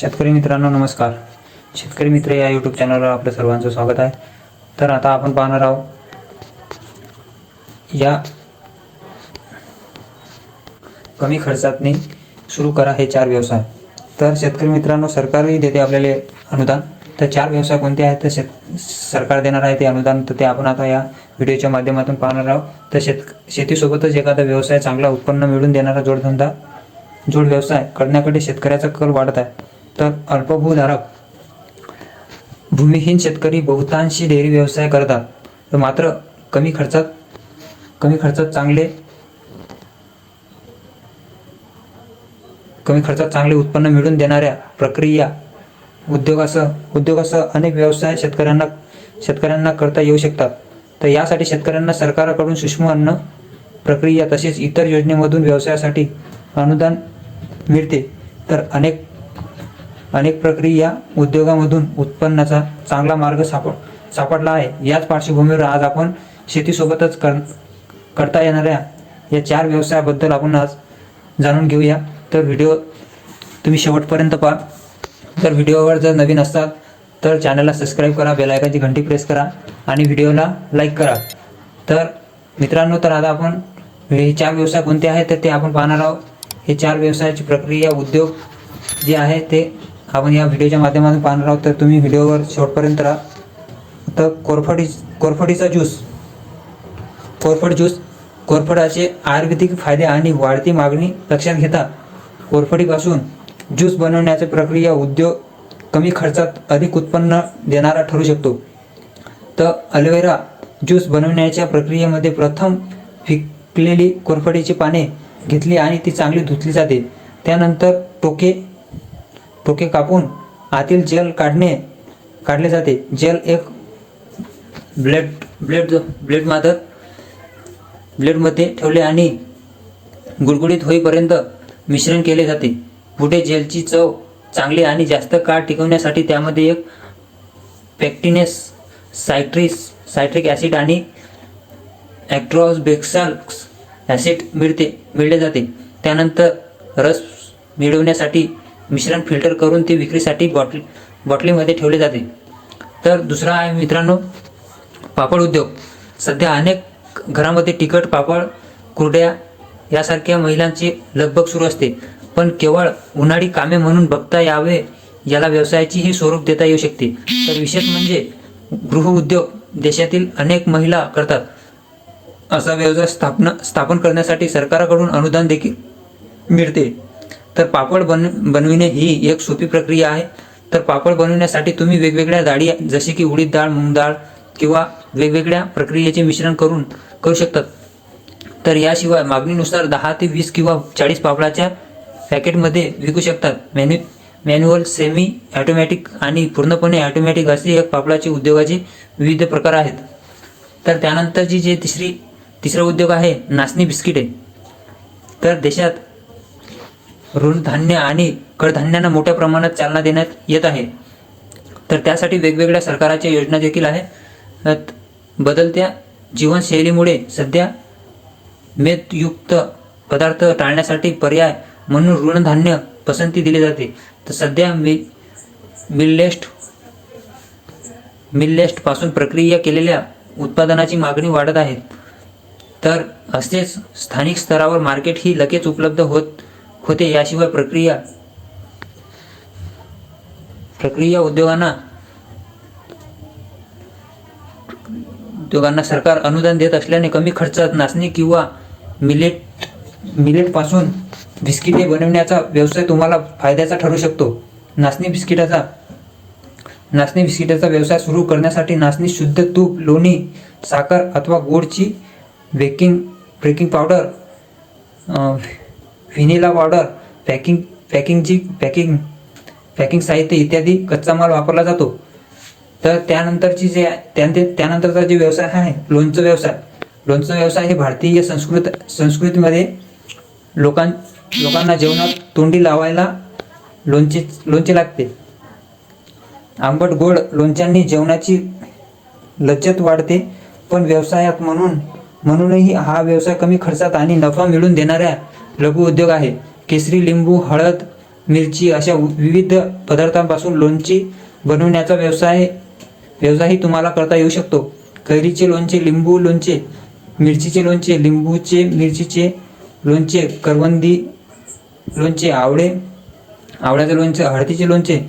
शेतकरी मित्रांनो नमस्कार. शेतकरी मित्र या यूट्यूब चॅनलवर आपलं सर्वांचं स्वागत आहे. तर आता आपण पाहणार आहोत या कमी खर्चातनी सुरू करा हे चार व्यवसाय. तर शेतकरी मित्रांनो सरकारही देते आपल्याला अनुदान. तर चार व्यवसाय कोणते आहेत? तर शेत सरकार देणार आहे ते अनुदान. तर ते आपण आता या व्हिडिओच्या माध्यमातून पाहणार आहोत. तर शेत शेतीसोबतच एखादा व्यवसाय चांगला उत्पन्न मिळवून देणारा जोडधंदा जोड व्यवसाय. करण्याकडे शेतकऱ्याचा कल वाढत आहे. तर अल्पभूधारक. भूमिहीन शेतकरी बहुतांशी डेअरी व्यवसाय करतात. तर मात्र कमी खर्चात कमी खर्चात चांगले कमी खर्चात चांगले उत्पन्न मिळून देणाऱ्या प्रक्रिया उद्योगासह उद्योगासह अनेक व्यवसाय शेतकऱ्यांना शेतकऱ्यांना करता येऊ शकतात. तर यासाठी शेतकऱ्यांना सरकारकडून सूक्ष्म अन्न प्रक्रिया तसेच इतर योजनेमधून व्यवसायासाठी अनुदान मिळते. तर अनेक अनेक प्रक्रिया उद्योगामधून उत्पन्नाचा चांगला मार्ग सापड सापडला आहे. याच पार्श्वभूमीवर आज आपण शेतीसोबतच कर करता येणाऱ्या या चार व्यवसायाबद्दल आपण आज जाणून घेऊया. तर व्हिडिओ तुम्ही शेवटपर्यंत पहा. तर व्हिडिओवर जर नवीन असतात तर चॅनलला सबस्क्राईब करा बेलायकाची घंटी प्रेस करा आणि व्हिडिओला लाईक करा. तर मित्रांनो तर आता आपण हे चार व्यवसाय कोणते आहेत तर ते आपण पाहणार आहोत. हे चार व्यवसायाची प्रक्रिया उद्योग जे आहे ते आपण या व्हिडिओच्या माध्यमातून पाहणार आहोत तर तुम्ही व्हिडिओवर शेवटपर्यंत राहा. तर कोरफडी कोरफडीचा ज्यूस कोरफड ज्यूस कोरफडाचे आयुर्वेदिक फायदे आणि वाढती मागणी लक्षात घेता. कोरफडीपासून ज्यूस बनवण्याची प्रक्रिया उद्योग कमी खर्चात अधिक उत्पन्न देणारा ठरू शकतो. तर अलोवेरा ज्यूस बनवण्याच्या प्रक्रियेमध्ये प्रथम पिकलेली कोरफडीची पाने घेतली आणि ती चांगली धुतली जाते. त्यानंतर टोके टोके कापून आतील जेल काढणे काढले जाते. जेल एक ब्लेड ब्लेड ब्लेड मात्र ब्लेडमध्ये ठेवले आणि गुळगुळीत होईपर्यंत मिश्रण केले जाते. पुढे जेलची चव चांगली आणि जास्त काळ टिकवण्यासाठी त्यामध्ये एक पॅक्टिनेस सायट्रिस सायट्रिक ॲसिड आणि ॲक्ट्रॉसबेक्साल ॲसिड मिळते मिळले जाते. त्यानंतर रस मिळवण्यासाठी मिश्रण फिल्टर करून ते विक्रीसाठी बॉटल बॉटलीमध्ये ठेवले जाते. तर दुसरा आहे मित्रांनो पापड उद्योग. सध्या अनेक घरामध्ये तिखट पापड कुरड्या यासारख्या महिलांची लगबग सुरू असते. पण केवळ उन्हाळी कामे म्हणून बघता यावे याला व्यवसायाचीही स्वरूप देता येऊ शकते. तर विशेष म्हणजे गृहउद्योग देशातील अनेक महिला करतात. असा व्यवसाय स्थापना स्थापन करण्यासाठी सरकारकडून अनुदान देखील मिळते. तर पापड बन बनविणे ही एक सोपी प्रक्रिया आहे. तर पापड बनवण्यासाठी तुम्ही वेगवेगळ्या डाळी जसे की उडीद डाळ मूग डाळ किंवा वेगवेगळ्या प्रक्रियेचे मिश्रण करून करू शकतात. तर याशिवाय मागणीनुसार दहा ते वीस किंवा चाळीस पापडाच्या पॅकेटमध्ये विकू शकतात. मॅन्यु मॅन्युअल सेमी ॲटोमॅटिक आणि पूर्णपणे ॲटोमॅटिक असे एक पापडाचे उद्योगाचे विविध प्रकार आहेत. तर त्यानंतरची जे तिसरी तिसरा उद्योग आहे नाचणी बिस्किटे. तर देशात ऋणधान्य आणि कडधान्यांना मोठ्या प्रमाणात चालना देण्यात येत आहे. तर त्यासाठी वेगवेगळ्या सरकाराच्या योजना देखील आहे. बदलत्या जीवनशैलीमुळे सध्या मेदयुक्त पदार्थ टाळण्यासाठी पर्याय म्हणून ऋणधान्य पसंती दिली जाते. तर सध्या मि मिल्लेस्ट मिल्लेस्टपासून प्रक्रिया केलेल्या उत्पादनाची मागणी वाढत आहे. तर असेच स्थानिक स्तरावर मार्केट ही लगेच उपलब्ध होत होते याशिवाय प्रक्रिया प्रक्रिया उद्योगांना उद्योगांना सरकार अनुदान देत असल्याने कमी खर्चात नाचणी किंवा मिलेट मिलेटपासून बिस्किटे बनवण्याचा व्यवसाय तुम्हाला फायद्याचा ठरू शकतो. नाचणी बिस्किटाचा नाचणी बिस्किटाचा व्यवसाय सुरू करण्यासाठी नाचणी शुद्ध तूप लोणी साखर अथवा गोडची baking baking powder vanilla powder packing पॅकिंगची packing packing साहित्य इत्यादी कच्चा माल वापरला जातो. तर त्यानंतरची जे त्यानंतर त्यानंतरचा जे व्यवसाय आहे लोणचं व्यवसाय. लोणचं व्यवसाय हे भारतीय संस्कृत संस्कृतीमध्ये लोकां लोकांना जेवणात तोंडी लावायला लोणचे लोणचे लागते. आंबट गोड लोणच्यांनी जेवणाची लज्जत वाढते पण व्यवसायात म्हणून म्हणूनही हा व्यवसाय कमी खर्चात आणि नफा मिळून देणाऱ्या लघु उद्योग आहे. केसरी लिंबू हळद मिरची अशा विविध पदार्थांपासून लोणची बनवण्याचा व्यवसाय व्यवसायही तुम्हाला करता येऊ शकतो. कैरीचे लोणचे लिंबू लोणचे मिरचीचे लोणचे लिंबूचे मिरचीचे लोणचे करवंदी लोणचे आवळे आवळ्याचे लोणचे हळदीचे लोणचे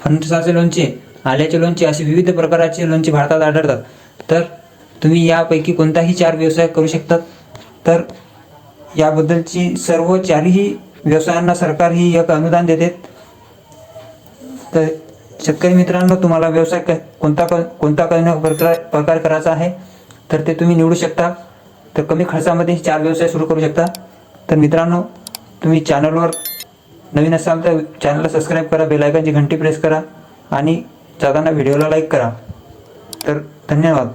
फणसाचे लोणचे आल्याचे लोणचे असे विविध प्रकारचे लोणचे भारतात आढळतात. तर तुम्ही यापैकी कोणताही चार व्यवसाय करू शकतात. तर याबद्दलची सर्व चारही व्यवसायांना सरकार ही एक अनुदान देते. तर शेतकरी मित्रांनो तुम्हाला व्यवसाय क- कोणता कोणता प्रकार प्रकार करायचा आहे तर ते तुम्ही निवडू शकता. तर कमी खर्चामध्ये चार व्यवसाय सुरू करू शकता. तर मित्रांनो तुम्ही चॅनलवर नवीन असाल तर चॅनलला सबस्क्राईब करा बेलायकनची घंटी प्रेस करा आणि जाताना व्हिडिओला लाईक करा. तर धन्यवाद.